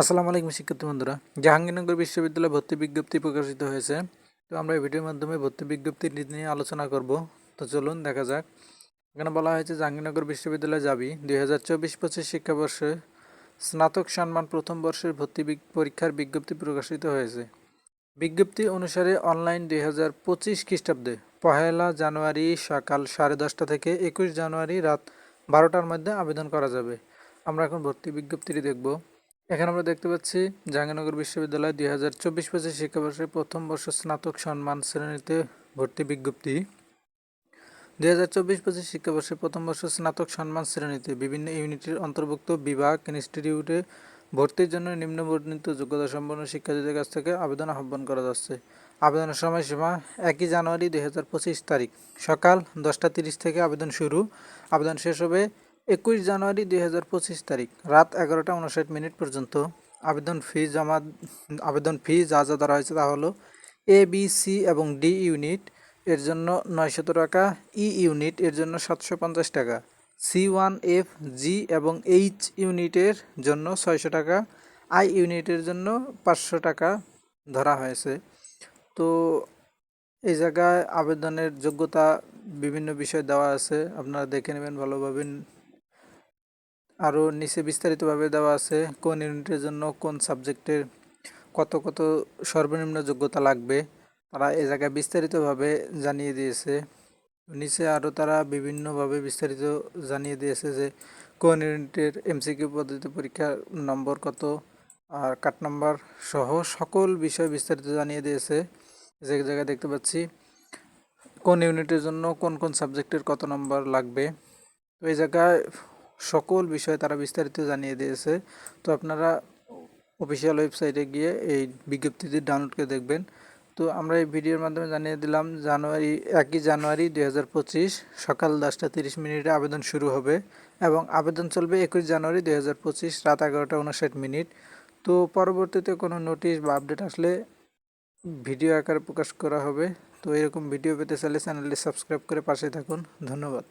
আসসালামু আলাইকুম শিক্ষার্থী বন্ধুরা। জাহাঙ্গীরনগর বিশ্ববিদ্যালয়ে ভর্তি বিজ্ঞপ্তি প্রকাশিত হয়েছে। তো আমরা এই ভিডিওর মাধ্যমে ভর্তি বিজ্ঞপ্তি নিয়ে আলোচনা করব। তো চলুন দেখা যাক। এখানে বলা হয়েছে, জাহাঙ্গীরনগর বিশ্ববিদ্যালয়ে যাবি দুই হাজার চব্বিশ পঁচিশ শিক্ষাবর্ষে স্নাতক সম্মান প্রথম বর্ষের ভর্তি পরীক্ষার বিজ্ঞপ্তি প্রকাশিত হয়েছে। বিজ্ঞপ্তি অনুসারে অনলাইন দুই হাজার পঁচিশ খ্রিস্টাব্দে পহেলা জানুয়ারি সকাল সাড়ে দশটা থেকে একুশ জানুয়ারি রাত বারোটার মধ্যে আবেদন করা যাবে। আমরা এখন ভর্তি বিজ্ঞপ্তিটি দেখব। এখানে আমরা দেখতে পাচ্ছি জাহাঙ্গীরনগর বিশ্ববিদ্যালয় দুই হাজার চব্বিশ পঁচিশ শিক্ষাবর্ষে প্রথম বর্ষ স্নাতক সম্মান শ্রেণীতে ভর্তি বিজ্ঞপ্তি। দুই হাজার চব্বিশ পঁচিশ শিক্ষাবর্ষে প্রথম বর্ষ স্নাতক সম্মান শ্রেণীতে বিভিন্ন ইউনিটের অন্তর্ভুক্ত বিভাগ, ইনস্টিটিউটে ভর্তির জন্য নিম্নবর্ণিত যোগ্যতা সম্পন্ন শিক্ষার্থীদের কাছ থেকে আবেদন আহ্বান করা যাচ্ছে। আবেদনের সময়সীমা একই জানুয়ারি দুই হাজার পঁচিশ তারিখ। সকাল দশটা তিরিশ থেকে আবেদন শুরু। আবেদন শেষ হবে একুশ জানুয়ারি দুই হাজার পঁচিশ তারিখ, রাত এগারোটা উনষাট মিনিট পর্যন্ত। আবেদন ফি জমা, আবেদন ফি যা যা ধরা হয়েছে তা হলো এ বি সি এবং ডি ইউনিট, এর জন্য নয়শত টাকা ই ইউনিট, এর জন্য সাতশো পঞ্চাশ টাকা সি ওয়ান এফ জি এবং এইচ ইউনিটের জন্য ছয়শো টাকা আই ইউনিটের জন্য পাঁচশো টাকা ধরা হয়েছে। তো এই জায়গায় আবেদনের যোগ্যতা বিভিন্ন বিষয় দেওয়া আছে, আপনারা দেখে নেবেন ভালোভাবে। আরও নিচে বিস্তারিতভাবে দেওয়া আছে কোন ইউনিটের জন্য কোন সাবজেক্টের কত কত সর্বনিম্ন যোগ্যতা লাগবে। তারা এ জায়গায় বিস্তারিতভাবে জানিয়ে দিয়েছে। নিচে আরও তারা বিভিন্নভাবে বিস্তারিত জানিয়ে দিয়েছে যে কোন ইউনিটের এমসিকিউ পদ্ধতি পরীক্ষার নম্বর কত, আর কাট নাম্বার সহ সকল বিষয় বিস্তারিত জানিয়ে দিয়েছে। যে জায়গায় দেখতে পাচ্ছি, কোন ইউনিটের জন্য কোন কোন সাবজেক্টের কত নম্বর লাগবে। তো এই জায়গায় সকল বিষয়ে তারা বিস্তারিত জানিয়ে দিয়েছে। তো আপনারা অফিসিয়াল ওয়েবসাইটে গিয়ে এই বিজ্ঞপ্তিটি ডাউনলোড করে দেখবেন। তো আমরা এই ভিডিওর মাধ্যমে জানিয়ে দিলাম, জানুয়ারি, একই জানুয়ারি দুই হাজার পঁচিশ সকাল দশটা তিরিশ মিনিটে আবেদন শুরু হবে এবং আবেদন চলবে একুশ জানুয়ারি দুই হাজার পঁচিশ রাত এগারোটা উনষাট মিনিট। তো পরবর্তীতে কোনো নোটিশ বা আপডেট আসলে ভিডিও আকারে প্রকাশ করা হবে। তো এরকম ভিডিও পেতে চাইলে চ্যানেলটি সাবস্ক্রাইব করে পাশে থাকুন। ধন্যবাদ।